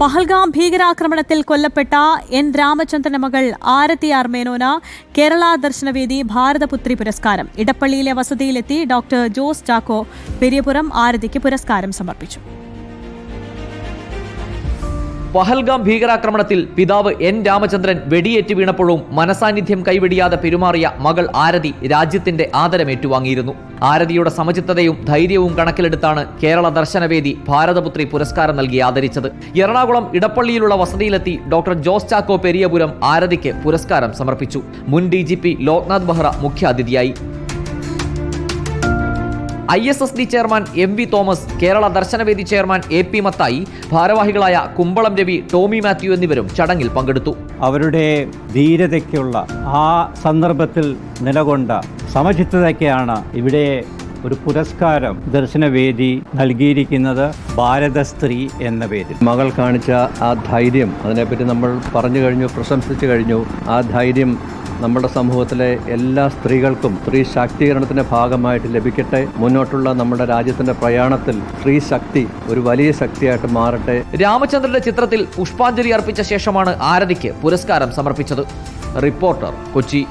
പഹൽഗാം ഭീകരാക്രമണത്തിൽ കൊല്ലപ്പെട്ട എൻ രാമചന്ദ്രന്റെ മകൾ ആരതി ആർ മേനോന കേരള ദർശനവേദി ഭാരതപുത്രി പുരസ്കാരം. ഇടപ്പള്ളിയിലെ വസതിയിലെത്തി ഡോക്ടർ ജോസ് ചാക്കോ പെരിയപുരം ആരതിക്ക് പുരസ്കാരം സമർപ്പിച്ചു. പഹൽഗാം ഭീകരാക്രമണത്തിൽ പിതാവ് എൻ രാമചന്ദ്രൻ വെടിയേറ്റ് വീണപ്പോഴും മനസാന്നിധ്യം കൈവെടിയാതെ പെരുമാറിയ മകൾ ആരതി രാജ്യത്തിന്റെ ആദരം ഏറ്റുവാങ്ങിയിരുന്നു ആരതിയുടെ സമചിത്തതയും ധൈര്യവും കണക്കിലെടുത്താണ് കേരള ദർശനവേദി ഭാരതപുത്രി പുരസ്കാരം നൽകി ആദരിച്ചത്. എറണാകുളം ഇടപ്പള്ളിയിലുള്ള വസതിയിലെത്തി ഡോക്ടർ ജോസ് ചാക്കോ പെരിയപുരം ആരതിക്ക് പുരസ്കാരം സമർപ്പിച്ചു. മുൻ D G P Loknath Behra മുഖ്യാതിഥിയായി. I S S D chairman M V Thomas Kerala ദർശനവേദി chairman A P Mathai ഭാരവാഹികളായ കുമ്പളം രവി ടോമി മാത്യു എന്നിവരും ചടങ്ങിൽ പങ്കെടുത്തു. അവരുടെ ധീരതയ്ക്കുള്ള ആ സന്ദർഭത്തിൽ നിലകൊണ്ട സമചിത്തതയ്ക്കാണ് ഇവിടെ ഒരു പുരസ്കാരം ദർശനവേദി നൽകിയിരിക്കുന്നത് ഭാരതസ്ത്രീ എന്ന പേരിൽ. മകൾ കാണിച്ച ആ ധൈര്യം അതിനെപ്പറ്റി നമ്മൾ പറഞ്ഞു കഴിഞ്ഞു പ്രശംസിച്ചു കഴിഞ്ഞു. ആ ധൈര്യം നമ്മുടെ സമൂഹത്തിലെ എല്ലാ സ്ത്രീകൾക്കും സ്ത്രീ ശാക്തീകരണത്തിന്റെ ഭാഗമായിട്ട് ലഭിക്കട്ടെ. മുന്നോട്ടുള്ള നമ്മുടെ രാജ്യത്തിന്റെ പ്രയാണത്തിൽ സ്ത്രീ ശക്തി ഒരു വലിയ ശക്തിയായിട്ട് മാറട്ടെ. രാമചന്ദ്രന്റെ ചിത്രത്തിൽ പുഷ്പാഞ്ജലി അർപ്പിച്ച ശേഷമാണ് ആരതിക്ക് പുരസ്കാരം സമർപ്പിച്ചത്. റിപ്പോർട്ടർ കൊച്ചി.